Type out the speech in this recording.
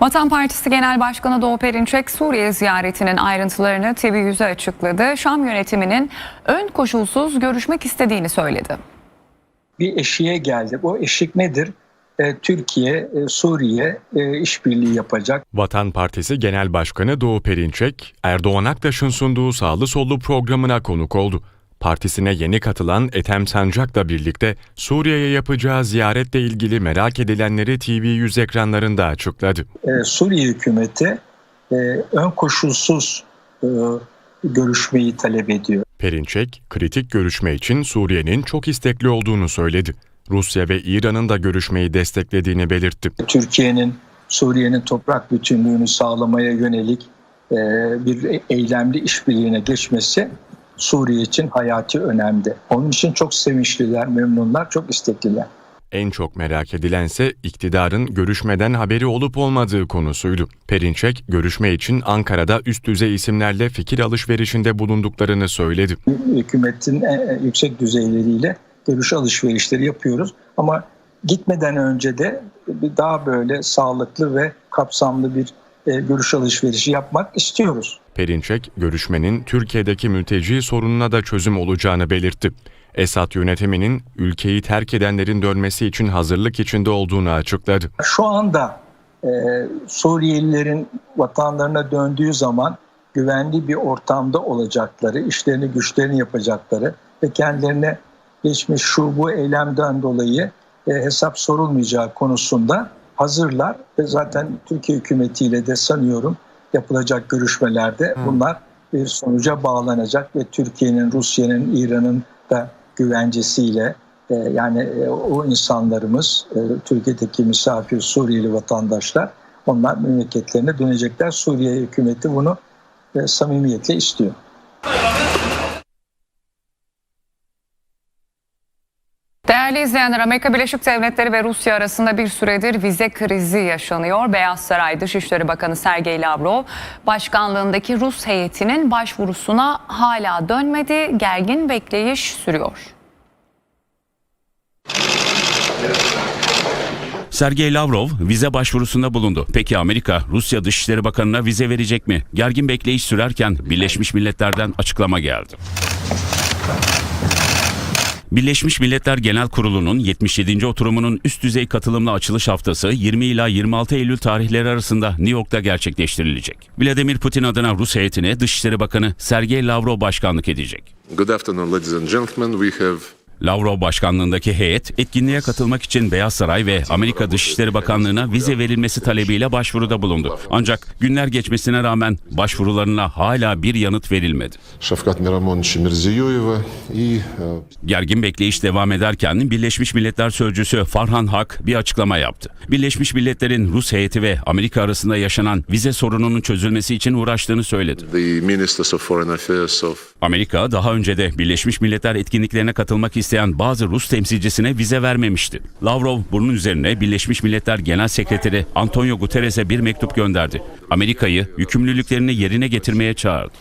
Vatan Partisi Genel Başkanı Doğu Perinçek Suriye ziyaretinin ayrıntılarını TV100'e açıkladı. Şam yönetiminin ön koşulsuz görüşmek istediğini söyledi. bir eşiğe geldi. O eşik nedir? E, Türkiye, e, Suriye e, işbirliği yapacak. Vatan Partisi Genel Başkanı Doğu Perinçek, Erdoğan Aktaş'ın sunduğu sağlı sollu programına konuk oldu. Partisine yeni katılan Ethem Sancak'la birlikte Suriye'ye yapacağı ziyaretle ilgili merak edilenleri TV100 ekranlarında açıkladı. E, Suriye hükümeti e, ön koşulsuz e, görüşmeyi talep ediyor. Perinçek, kritik görüşme için Suriye'nin çok istekli olduğunu söyledi. Rusya ve İran'ın da görüşmeyi desteklediğini belirtti. Türkiye'nin Suriye'nin toprak bütünlüğünü sağlamaya yönelik e, bir eylemli işbirliğine geçmesi Suriye için hayati önemli. Onun için çok sevinçliler, memnunlar, çok istekliler. En çok merak edilense iktidarın görüşmeden haberi olup olmadığı konusuydu. Perinçek, görüşme için Ankara'da üst düzey isimlerle fikir alışverişinde bulunduklarını söyledi. hükümetin en yüksek düzeyleriyle görüş alışverişleri yapıyoruz. Ama gitmeden önce de bir daha böyle sağlıklı ve kapsamlı bir e, görüş alışverişi yapmak istiyoruz. Perinçek, görüşmenin Türkiye'deki mülteci sorununa da çözüm olacağını belirtti. Esad yönetiminin ülkeyi terk edenlerin dönmesi için hazırlık içinde olduğunu açıkladı. Şu anda e, Suriyelilerin vatanlarına döndüğü zaman güvenli bir ortamda olacakları, işlerini güçlerini yapacakları ve kendilerine geçmiş şu bu eylemden dolayı e, hesap sorulmayacağı konusunda hazırlar ve zaten Türkiye hükümetiyle de sanıyorum yapılacak görüşmelerde bunlar bir sonuca bağlanacak ve Türkiye'nin, Rusya'nın, İran'ın da güvencesiyle e, yani e, o insanlarımız, e, Türkiye'deki misafir Suriyeli vatandaşlar onlar memleketlerine dönecekler. Suriye hükümeti bunu e, samimiyetle istiyor. Değerli izleyenler Amerika Birleşik Devletleri ve Rusya arasında bir süredir vize krizi yaşanıyor. Beyaz Saray Dışişleri Bakanı Sergey Lavrov başkanlığındaki Rus heyetinin başvurusuna hala dönmedi. Gergin bekleyiş sürüyor. Sergey Lavrov vize başvurusunda bulundu. Peki Amerika, Rusya Dışişleri Bakanı'na vize verecek mi? Gergin bekleyiş sürerken Birleşmiş Milletler'den açıklama geldi. Birleşmiş Milletler Genel Kurulu'nun 77. oturumunun üst düzey katılımlı açılış haftası 20 ila 26 Eylül tarihleri arasında New York'ta gerçekleştirilecek. Vladimir Putin adına Rus heyetine Dışişleri Bakanı Sergey Lavrov başkanlık edecek. Good afternoon, ladies and gentlemen. We have Lavrov başkanlığındaki heyet etkinliğe katılmak için Beyaz Saray ve Amerika Dışişleri Bakanlığı'na vize verilmesi talebiyle başvuruda bulundu. Ancak günler geçmesine rağmen başvurularına hala bir yanıt verilmedi. Şafkat Gergin bekleyiş devam ederken Birleşmiş Milletler Sözcüsü Farhan Hak bir açıklama yaptı. Birleşmiş Milletler'in Rus heyeti ve Amerika arasında yaşanan vize sorununun çözülmesi için uğraştığını söyledi. Amerika daha önce de Birleşmiş Milletler etkinliklerine katılmak istemişti isteyen bazı Rus temsilcisine vize vermemişti. Lavrov bunun üzerine Birleşmiş Milletler Genel Sekreteri Antonio Guterres'e bir mektup gönderdi. Amerika'yı yükümlülüklerini yerine getirmeye çağırdı.